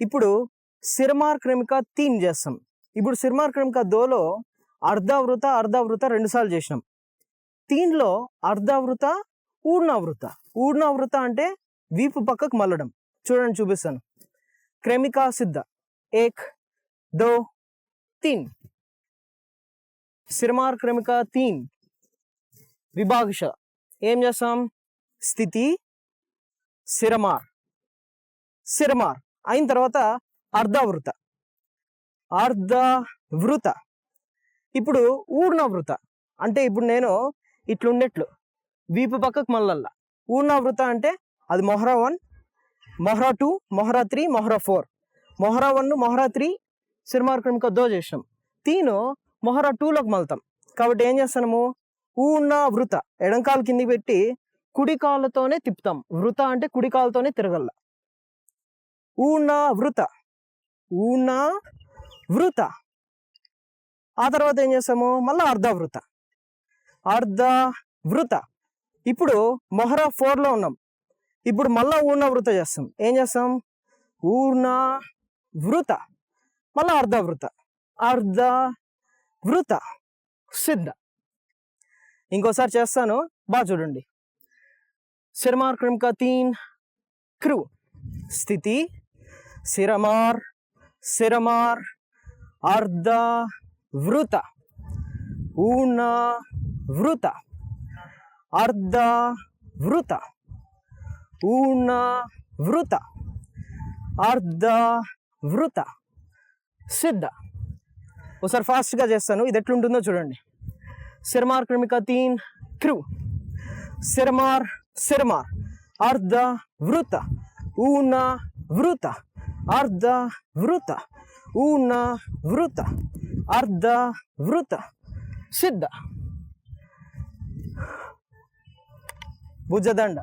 ఇప్పుడు సిరమార్ క్రమిక తీన్ చేస్తాం. ఇప్పుడు సిరమార్ క్రమిక దోలో అర్ధావృత అర్ధావృత రెండుసార్లు చేసినాం. తీన్లో అర్ధావృత ఊర్ణావృత. ఊర్ణావృత అంటే వీపు పక్కకు మల్లడం. చూడండి చూపిస్తాను. క్రమికా సిద్ధ. ఏక్ దో తీన్. సిరమార్ క్రమిక తీన్. విభాగశ ఏం చేస్తాం? స్థితి సిరమార్. సిరమార్. అయిన తర్వాత అర్ధవృత. అర్ధవృత. ఇప్పుడు ఊర్ణవృత. అంటే ఇప్పుడు నేను ఇట్లుండేట్లు. వీపు పక్కకు మళ్ళల్లా ఊర్ణవృత అంటే అది మొహరా వన్ మొహరా టూ మొహరా త్రీ మొహరా ఫోర్. మొహరా వన్ మొహరా త్రీ సినిమార్ దో చేసినాం తీను మొహరా టూలోకి మళ్తాం. కాబట్టి ఏం చేస్తాము ఊర్ణ వృత ఎడంకాలు కిందికి పెట్టి కుడి కాళ్ళతోనే తిప్పుతాం. వృత అంటే కుడి కాళ్ళతోనే తిరగల్ల. ఊర్ణ వృత ఊర్ణ వృత ఆ తర్వాత ఏం చేస్తాము? మళ్ళీ అర్ధవృత. అర్ధ వృత ఇప్పుడు మొహరా ఫోర్లో ఉన్నాం. ఇప్పుడు మళ్ళా ఊర్ణ వృత చేస్తాం. ఏం చేస్తాం? ఊర్ణ వృత మళ్ళా అర్ధ వృత అర్ధ వృత సిద్ధ. ఇంకోసారి చేస్తాను. బాగా చూడండి. శర్మార్ క్రిమ్ తీన్ క్రూ. స్థితి సిరమార్ సిరమార్ అర్ధ వృత ఊణ వృత అర్ధ వృత ఊణ వృత అర్ధ వృత సిద్ధ. ఒకసారి ఫాస్ట్గా చేస్తాను. ఇది ఎట్లుంటుందో చూడండి. సిరమార్ క్రిమిక తీన్ క్రూ. సిరమార్ సిరమార్ అర్ధ వృత ఊన వృత అర్ధ వృత ఊన వృత అర్ధ వృత సిద్ధ భుజదండ